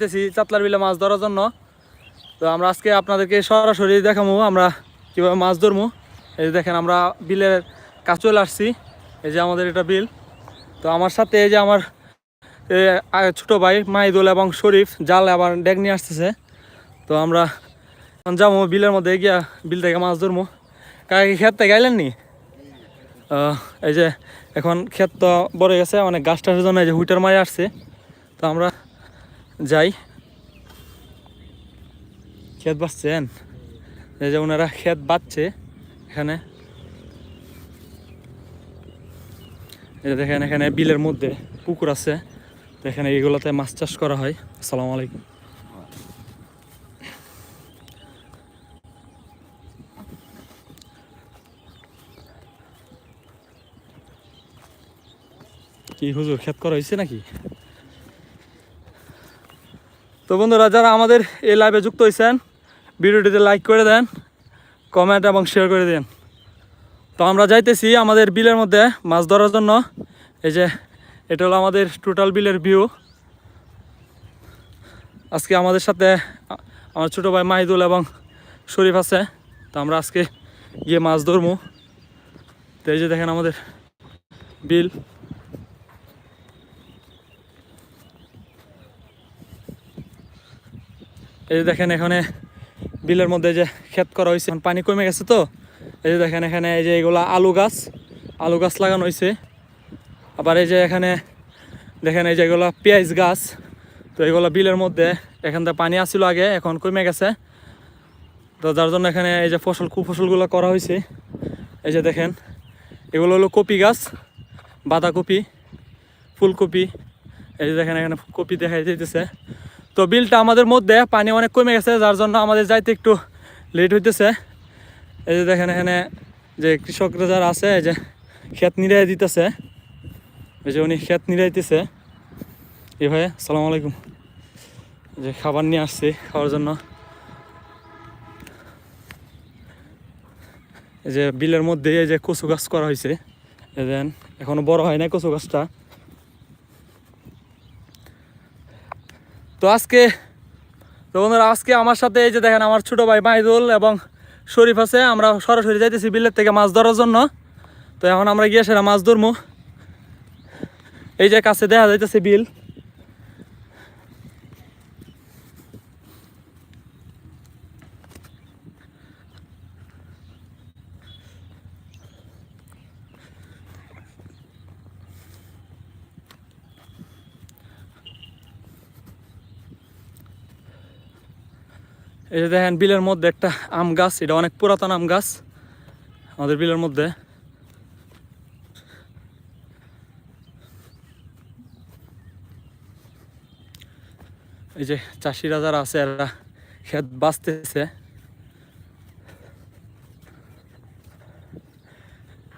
যাইতেছি চাতলার বিলে মাছ ধরার জন্য। তো আমরা আজকে আপনাদেরকে সরাসরি দেখাবো আমরা কীভাবে মাছ ধরবো এই যে দেখেন, আমরা বিলের কাছে চলে আসছি, এই যে আমাদের এটা বিল। তো আমার সাথে এই যে আমার ছোট ভাই মাহিদুল এবং শরীফ, জাল আবার ডেক নিয়ে আসতেছে। তো আমরা যাব বিলের মধ্যে গিয়া বিল থেকে মাছ ধরবো কাকে খেত থেকে আইলেন নি এই যে এখন ক্ষেত তো বড় গেছে, অনেক গাছ টাছের জন্য এই যে হুইটার মারে আসছে। তো আমরা যাই। ক্ষেত বাঁচছেন এই যে ওনারা ক্ষেত বাঁচছে এখানে। দেখেন এখানে বিলের মধ্যে পুকুর আছে। তো এখানে এগুলোতে মাছ চাষ করা হয়। আসসালামু আলাইকুম। কি হুজুর ক্ষেত করা হয়েছে নাকি? তো বন্ধুরা, যারা আমাদের এই লাইভে যুক্ত হয়েছেন ভিডিওটিতে লাইক করে দেন কমেন্ট এবং শেয়ার করে দেন। তো আমরা যাইতেছি আমাদের বিলের মধ্যে মাছ ধরার জন্য। এই যে, এটা হলো আমাদের টোটাল বিলের ভিউ আজকে আমাদের সাথে আমার ছোটো ভাই মাহিদুল এবং শরীফ আছে। তো আমরা আজকে গিয়ে মাছ ধরবো তো এই যে দেখেন আমাদের বিল। এই যে দেখেন এখানে বিলের মধ্যে যে ক্ষেত করা হয়েছে। এখন পানি কমে গেছে তো। এই যে দেখেন এখানে এই যে এগুলা আলু গাছ আলু গাছ লাগানো হয়েছে। আবার এই যে এখানে দেখেন এই যে এগুলো পেঁয়াজ গাছ, তো এগুলো বিলের মধ্যে এখান থেকে পানি আসছিল আগে, এখন কমে গেছে। তো যার জন্য এখানে এই যে ফসল, কুফসলগুলো করা হয়েছে। এই যে দেখেন, এগুলো হলো কপি গাছ, বাঁধাকপি, ফুলকপি। এই যে দেখেন এখানে কপি দেখা যাইতেছে। তো বিলটা আমাদের মধ্যে পানি অনেক কমে গেছে, যার জন্য আমাদের যাইতে একটু লেট হইতেছে। এই যে দেখেন এখানে যে কৃষকরা যারা আছে, এই যে ক্ষেত নিরাই দিতেছে। এই যে উনি ক্ষেত নিরাইতেছে এই ভাই সালাম আলাইকুম। যে খাবার নিয়ে আসছি খাওয়ার জন্য। এই যে বিলের মধ্যে এই যে কচু গাছ করা হয়েছে। দেন, এখনও বড় হয় নাই কচু গাছটা। তো আজকে, তো বন্ধুরা, আজকে আমার সাথে এই যে দেখেন আমার ছোট ভাই মাইদুল এবং শরীফ আছে, আমরা সরাসরি যাইতেছি বিলের থেকে মাছ ধরার জন্য। তো এখন আমরা গিয়ে সেটা মাছ ধরবো এই যে কাছে দেখা যাইতেছে বিল। এই যে দেখেন, বিলের মধ্যে একটা আম গাছ, এটা অনেক পুরাতন আম গাছ। আমাদের বিলের মধ্যে। এই যে চাষিরা যারা আছে, এরা ক্ষেত বাঁচতেছে।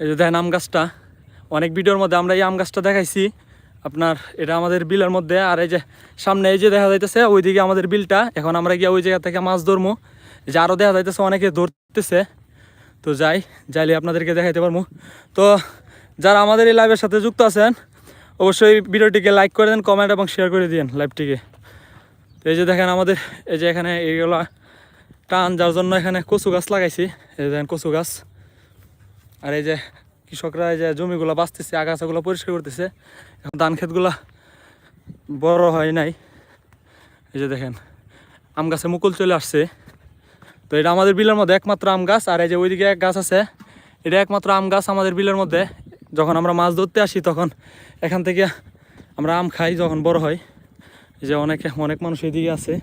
এই যে দেখেন, আম গাছটা। অনেক ভিডিওর মধ্যে আমরা এই আম গাছটা দেখাইছি। আপনার, এটা আমাদের বিলের মধ্যে, আর এই যে সামনে এই যে দেখা যাইতেছে, ওইদিকে আমাদের বিলটা। এখন আমরা গিয়ে ওই জায়গা থেকে মাছ ধরবো যে আরও দেখা যাইতেছে অনেকে ধরতেছে। তো যাই, যাইলে আপনাদেরকে দেখাইতে পারব তো যারা আমাদের এই লাইভের সাথে যুক্ত আছেন, অবশ্যই ভিডিওটিকে লাইক করে দেন কমেন্ট এবং শেয়ার করে দিন লাইভটিকে তো এই যে দেখেন আমাদের, এই যে এখানে এইগুলো টান, যার জন্য এখানে কচু গাছ লাগাইছি। এই যে দেখেন কচু গাছ। আর এই যে কৃষকরা এই যে জমিগুলো বাঁচতেছে, আগাছাগুলো পরিষ্কার করতেছে, এখন ধান ক্ষেতগুলা বড় হয় নাই। এই যে দেখেন, আম গাছে মুকুল চলে আসছে। তো এটা আমাদের বিলের মধ্যে একমাত্র আম গাছ, আর এই যে ওইদিকে এক গাছ আছে, এটা একমাত্র আম গাছ আমাদের বিলের মধ্যে। যখন আমরা মাছ ধরতে আসি, তখন এখান থেকে আমরা আম খাই যখন বড় হয়। এই যে অনেকে, অনেক মানুষ এদিকে আছে।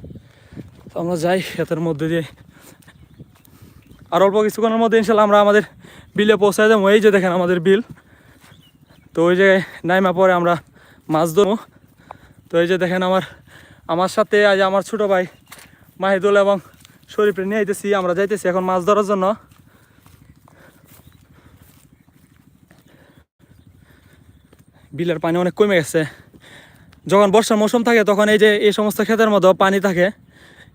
তো আমরা যাই, ক্ষেতের মধ্যে দিয়ে। আর অল্প কিছুক্ষণের মধ্যে ইনশাল্লাহ আমরা আমাদের বিলে পৌঁছায় যাব। এই যে দেখেন আমাদের বিল। তো ওই জায়গায় নাইমা পরে আমরা মাছ ধরবো। তো এই যে দেখেন আমার আমার সাথে আজ আমার ছোটো ভাই মাহিদুল এবং শরীফে নিয়ে আইতেছি। আমরা যাইতেছি এখন মাছ ধরার জন্য। বিলের পানি অনেক কমে গেছে। যখন বর্ষার মৌসুম থাকে, তখন এই যে এই সমস্ত ক্ষেতের মতো পানি থাকে।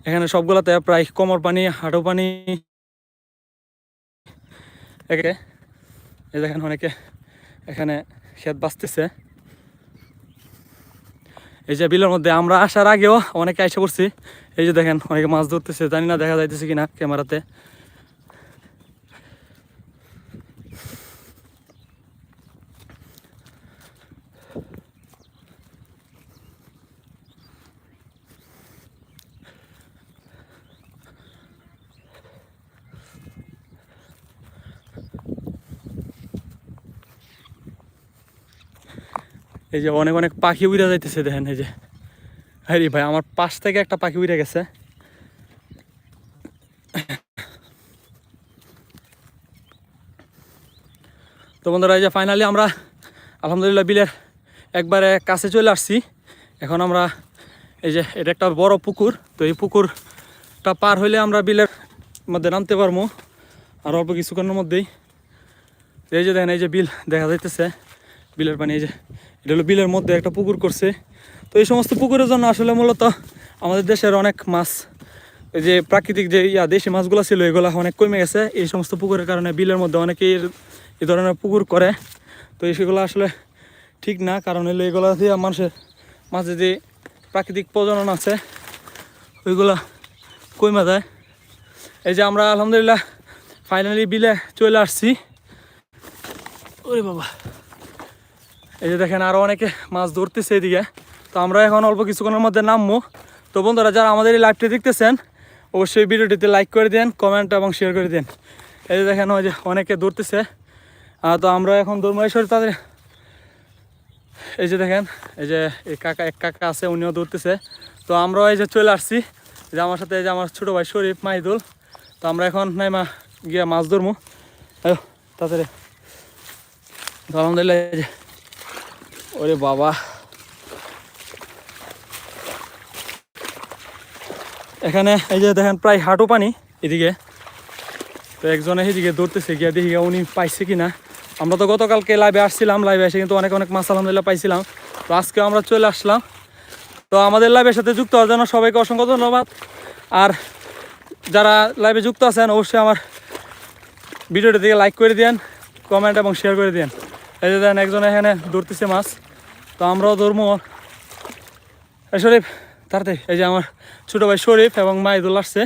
এখানে সবগুলোতে প্রায় কোমর পানি, হাঁটু পানি একে। এই দেখেন অনেকে এখানে খেত বাঁচতেছে। এই যে বিলের মধ্যে আমরা আসার আগেও অনেকে আইসা করছি এই যে দেখেন অনেকে মাছ ধরতেছে, জানি না দেখা যাইতেছে কিনা ক্যামেরাতে। এই যে অনেক অনেক পাখি উড়ে যাইতেছে দেখেন, এই যে। হ্যাঁ ভাই, আমার পাশ থেকে একটা পাখি উড়ে গেছে। তো বন্ধুরা, এই যে ফাইনালি আমরা আলহামদুলিল্লাহ বিলের একবারে কাছে চলে আসছি। এখন আমরা, এই যে এটা একটা বড় পুকুর, তো এই পুকুরটা পার হইলে আমরা বিলের মধ্যে নামতে পারব। আর অল্প কিছুক্ষণের মধ্যেই। এই যে দেখেন, এই যে বিল দেখা যাইতেছে। বিলের পানি, এই যে এটা হলো বিলের মধ্যে একটা পুকুর করছে। তো এই সমস্ত পুকুরের জন্য আসলে মূলত আমাদের দেশের অনেক মাছ, এই যে প্রাকৃতিক যে ইয়া, দেশি মাছগুলো ছিল, এগুলো অনেক কমে গেছে। এই সমস্ত পুকুরের কারণে বিলের মধ্যে অনেকেই এই ধরনের পুকুর করে। তো এই সেগুলো আসলে ঠিক না, কারণ হলো এগুলো দিয়ে মানুষের মাঝে যে প্রাকৃতিক প্রজনন আছে, ওইগুলা কমে যায়। এই যে আমরা আলহামদুলিল্লাহ ফাইনালি বিলে চলে আসছি। ওরে বাবা। এই যে দেখেন আরও অনেকে মাছ ধরতেছে এদিকে। তো আমরা এখন অল্প কিছুক্ষণের মধ্যে নামবো। তো বন্ধুরা, যারা আমাদের এই লাইভটি দেখতেছেন, অবশ্যই ভিডিওটিতে লাইক করে দেন কমেন্ট এবং শেয়ার করে দেন। এই যে দেখেন ওই যে অনেকে ধরতেছে। তো আমরা এখন দৌড়মাইশ্বর তাদের এই যে দেখেন, এই যে এই কাকা, এক কাকা আছে, উনিও দৌড়তেছে তো আমরাও এই যে চলে আসছি। যে আমার সাথে, এই যে আমার ছোটো ভাই শরীফ মাহিদুল তো আমরা এখন নাইমা গিয়া মাছ ধরবো। তাড়াতাড়ি আলহামদুলিল্লাহ, এই যে ওরে বাবা। এখানে এই যে দেখেন প্রায় হাঁটু পানি এদিকে। তো একজনে এদিকে দৌড়তেছে, গিয়া দেখি উনি পাইছে কিনা। আমরা তো গতকালকে লাইভে আসছিলাম লাইভে এসে কিন্তু অনেক অনেক মাছ আলহামদুলিল্লাহ পাইছিলাম। তো আজকে আমরা চলে আসলাম। তো আমাদের লাইভের সাথে যুক্ত হওয়ার জন্য সবাইকে অসংখ্য ধন্যবাদ। আর যারা লাইভে যুক্ত আছেন, অবশ্যই আমার ভিডিওটি দিকে লাইক করে দেন কমেন্ট এবং শেয়ার করে দেন এই যে দেন একজন এখানে ধরতেছে মাছ। তো আমরাও ধরবো শরীফ, তাড়াতাড়ি। এই যে আমার ছোটো ভাই শরীফ এবং মাইদুল আসছে।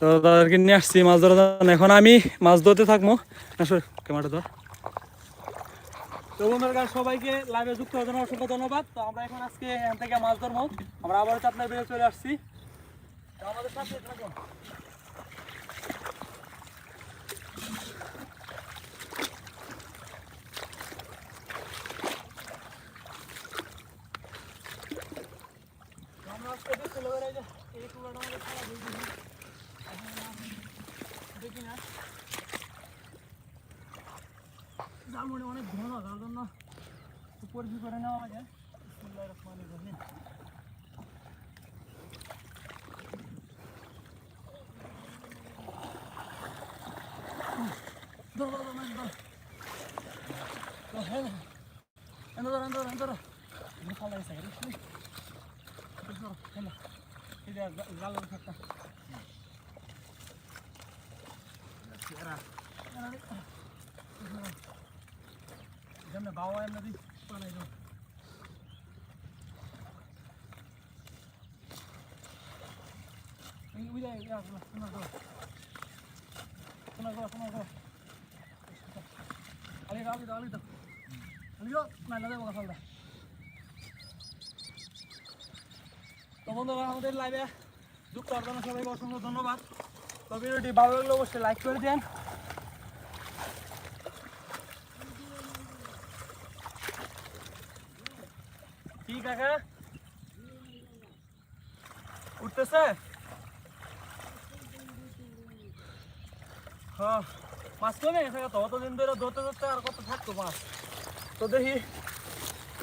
তো তাদেরকে নিয়ে আসছি মাছ ধরার জন্য। এখন আমি মাছ ধরতে থাকব না, শরীফ, ক্যামেরাটা ধর। সবাইকে লাইভে যুক্ত হওয়ার জন্য অসংখ্য ধন্যবাদ। তো আমরা এখন আজকে এখান থেকে মাছ ধরবো আমরা আবার চাপনার বেড়ে চলে আসছি। আমাদের সাথে থাকুন আমরা আজকে দেখতে লোকের এই যে এই কুয়াটা আমাদের খারাপ হয়ে গেছে। এখন আর দেখি না জালমুড়ি অনেক ঘন যার জন্য উপর করে নেওয়া লাগে বিসমিল্লাহির রহমানির রহিম। ধর, ধর, ধর, মাছ ধর। তো, হ্যাঁ, এনে ধর, এনে ধর, এনে ধর। এনে ফালাই সাইড, বুঝলি? এনে ধর, এনে। এই যে জা- জালের একটা। এরা, এরা রে। যেমন বাবা এমনি দিই পালাই দাও এই উইলা ইয়া শোনা গো শোনা গো শোনা গো আলি দাও আলি দাও আলি দাও আলি দাও না না দেবো কথা তো বন্ধুরা, আমাদের লাইভে যুক্ত হওয়ার জন্য সবাইকে অসংখ্য ধন্যবাদ। তো ভিডিওটি ভালো লাগলে অবশ্যই লাইক করে দেন। কি কাকা? উঠতেছে? হ্যাঁ মাছ কমে গেছে কত অতদিন ধরে ধরতে ধরতে আর কত থাকতো মাছ। তো দেখি,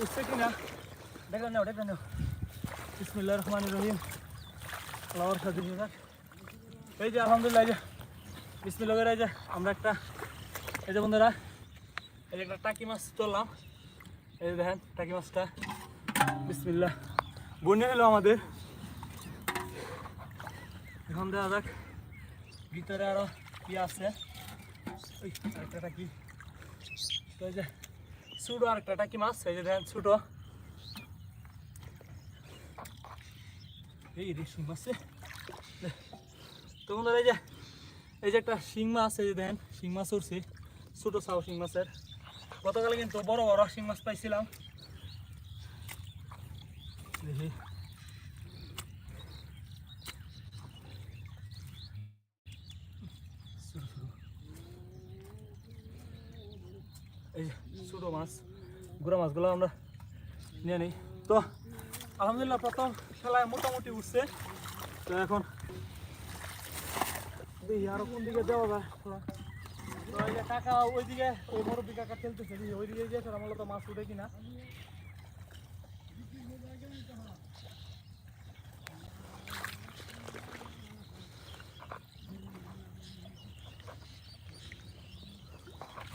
উঠছে কিনা? দেখে নেও দেখে নেও। বিসমিল্লাহ রহমান রহিম লাওয়ার সাথে এই যে, আলহামদুলিল্লাহ যে বিসমিল্লাহ এই যে, আমরা একটা, এই যে বন্ধুরা, এই যে একটা টাকি মাছ তুললাম। এই যে দেখেন, টাকি মাছটা, বিসমিল্লাহ। বন্যা হলো আমাদের। এখন দেখা যাক, ভিতরে আরও কি আছে। ওই, আরেকটা টাকি। ছোটো আরেকটা টাকি মাছ। এই যে দেখেন, ছোটো। এই রে শিং মাছ। তো বন্ধুরা, এই যে এই যে একটা শিং মাছ, এই যে দেন শিং মাছ উঠছে ছোটো সাও শিং মাছের গতকালে কিন্তু বড় বড় শিং মাছ পাইছিলাম দেখি। এই ছোটো মাছ, গুড়া মাছগুলো আমরা নিয়ে নিই তো, আলহামদুলিল্লাহ, প্রথম খেলায় মোটামুটি উঠছে। তো এখন দেখি আরও কোন দিকে দেওয়া যায় কাকা ওইদিকে, ওই মুরব্বী কাকা খেলতেছে ওইদিকে গিয়েছিলাম মূলত মাছ উঠে কিনা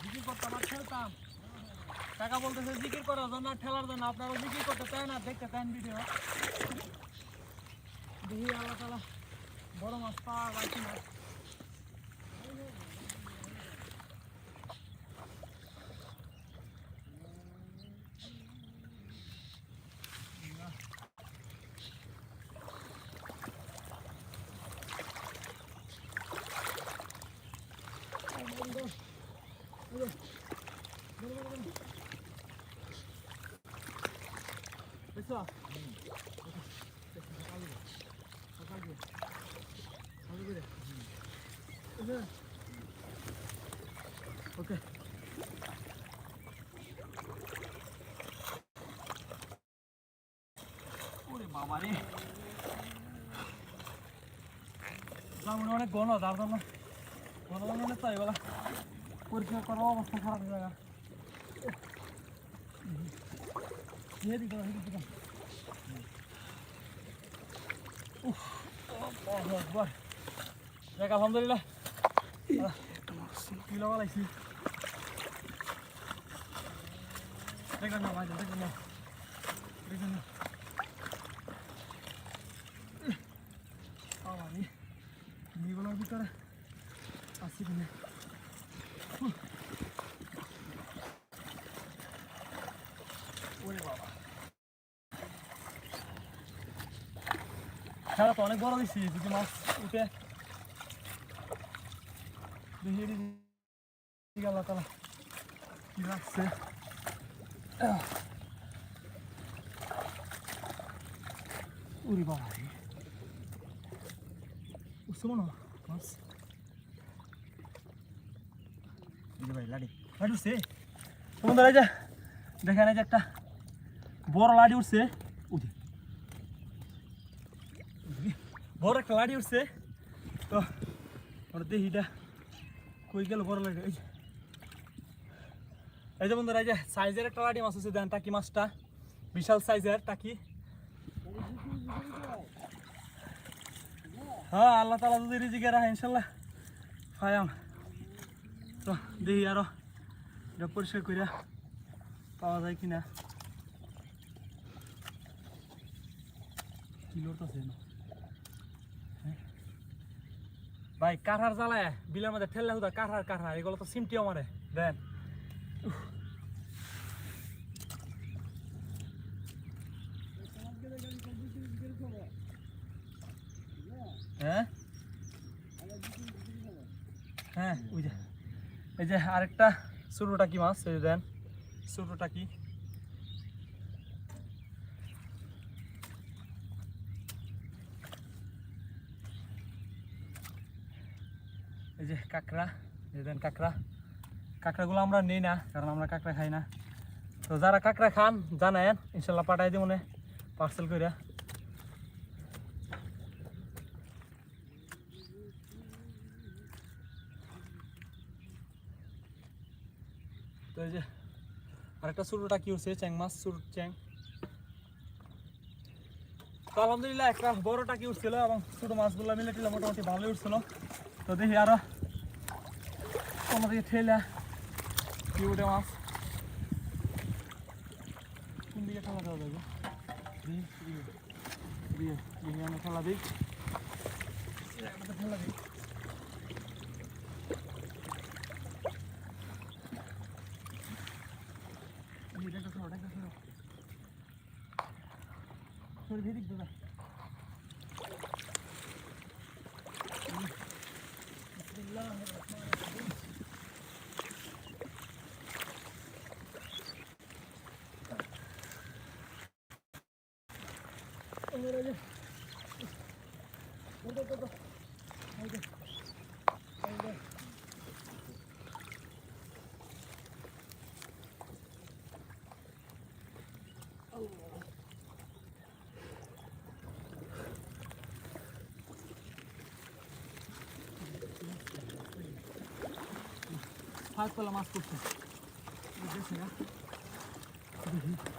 জিকির করতাম আর খেলতাম কাকা বলতেছে, জিকির করার জন্য ঠেলার জন্য আপনারা জিকির করতে চান না, দেখতে চান ভিডিও দেখি, আল্লাহ তালা বড় মাছ পাওয়া যায় কিনা। বুঝছ ওকে। ওরে বাবা রে জামুন অনেক জন্য ঘন ঘন অনেক তাই, বলা। পরিষ্কার করার অবস্থা খারাপ জায়গা এদিকে দাও, এদিকে দাও। উফ, আল্লাহু আকবার। দেখ আলহামদুলিল্লাহ কি লগা লাগছি দেখ না ভাই দেখ না দেখ না আবারই নিগুলোর ভিতরে আসি কিনা ওরে বাবা খেলা তো অনেক বড় দিচ্ছি যদি মাছ উঠে। দেখি এদিকে। আল্লাহ তালা কি রাখছে। উরি বাবা উঠছে মনে মাছ। ভাই, লাডি। লাডি উঠছে। একটা বড় লাডি উঠছে উঠে বড় একটা লাডি উঠছে। তো আমরা দেখি এটা কই গেল বড় লাডি? এই এই যে বন্ধুরা, এই যে সাইজের একটা লাডি মাছ আছে দেন টাকি মাছটা। বিশাল সাইজের টাকি। হ্যাঁ আল্লাহ তালা যদি রিজিকে রাখে, ইনশাল্লাহ। ফায়াম। তো দেখি আরও এটা পরিষ্কার করিয়া পাওয়া যায় কিনা। কি লড়তেছে না হ্যাঁ? ভাই কাঠার জ্বালায়, বিলের মধ্যে ঠেললে হুদা কাঠার কাঠা এগুলো তো সিমটিও মারে, দেন। হ্যাঁ? হ্যাঁ ওই যে, এই যে আরেকটা ছোটো টাকি মাছ দেন ছোটো টাকি যে কাঁকড়া দেন কাঁকড়া। কাঁকড়াগুলো আমরা নেই না, কারণ আমরা কাঁকড়া খাই না। তো যারা কাঁকড়া খান জানেন ইনশাল্লাহ পাঠাই দিব মনে পার্সেল করে তো এই যে, আরেকটা ছোটোটা কি উঠছে চ্যাং মাছ ছোট চ্যাং। তো আলহামদুলিল্লাহ, একটা বড় টাকি উঠছিল এবং ছোটো মাছগুলো মিলে মোটামুটি ভালোই উঠছিল তো দেখি আরও দিকে ঠেলে কি উঠে মাছ কোন দিকে ঠেলা দেওয়া যাবে দিয়ে দিয়ে দিয়ে আমি ঠেলা দিই ঠেলা দিই সরি দিদিক দাদা ফাঁক পেলা মাছ করছে দেখছি না উঠছে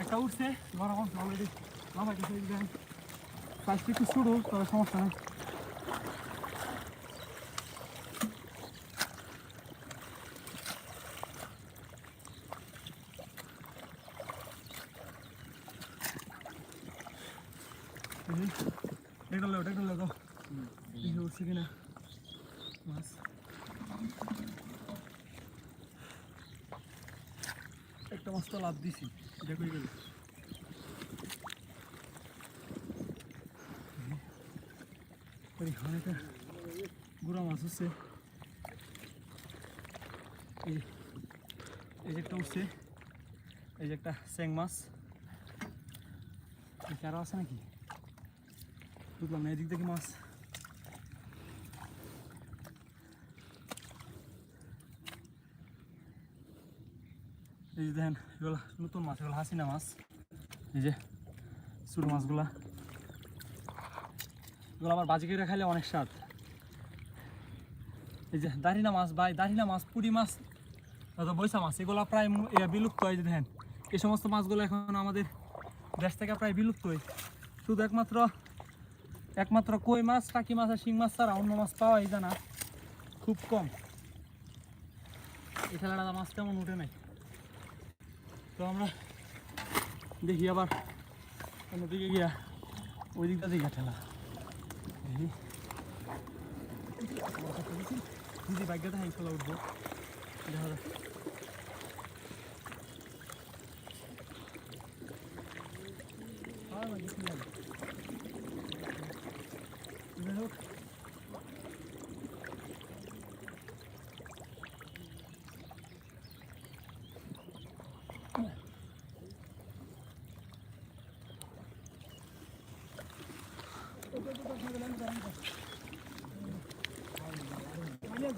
একটা উঠছে বড় অলরেডি লাফা কিছু দেন সাইজটা একটু শুরু তবে সমস্যা নেই দেখো লো দেখো লো দেখি উঠছে কিনা মাছ একটা মাছ তো লাভ দিছি। দেখো গেল অনেকটা গুড়া মাছ হচ্ছে। এই এই যে একটা উঠছে এই যে একটা স্যাং মাছ। এদিকে আরও আছে নাকি? বুঝলাম না এদিক থেকে মাছ? এই যে দেখেন, এগুলো নতুন মাছ, এগুলো হাসিনা মাছ। এই যে ছোটো মাছগুলা। এগুলো আবার বাজি করে খাইলে অনেক স্বাদ। এই যে দারিনা মাছ, ভাই, দারিনা মাছ পুরি মাছ অথবা বৈশা মাছ, এগুলো প্রায় বিলুপ্ত হয় যে দেখেন। এই সমস্ত মাছগুলো এখন আমাদের দেশ থেকে প্রায় বিলুপ্তই শুধু একমাত্র একমাত্র কই মাছ, টাকি মাছ আর শিং মাছ ছাড়া অন্য মাছ পাওয়াই যায় না। খুব কম। এই খেলাটা মাছ তেমন উঠে নাই। তো আমরা দেখি আবার অন্যদিকে গিয়া ওই দিকটা দিকে ঠেলা। দেখি। যদি বাইকটা হ্যাং খোলা উঠবো। দেখা যাক। আর Ainda. Olha,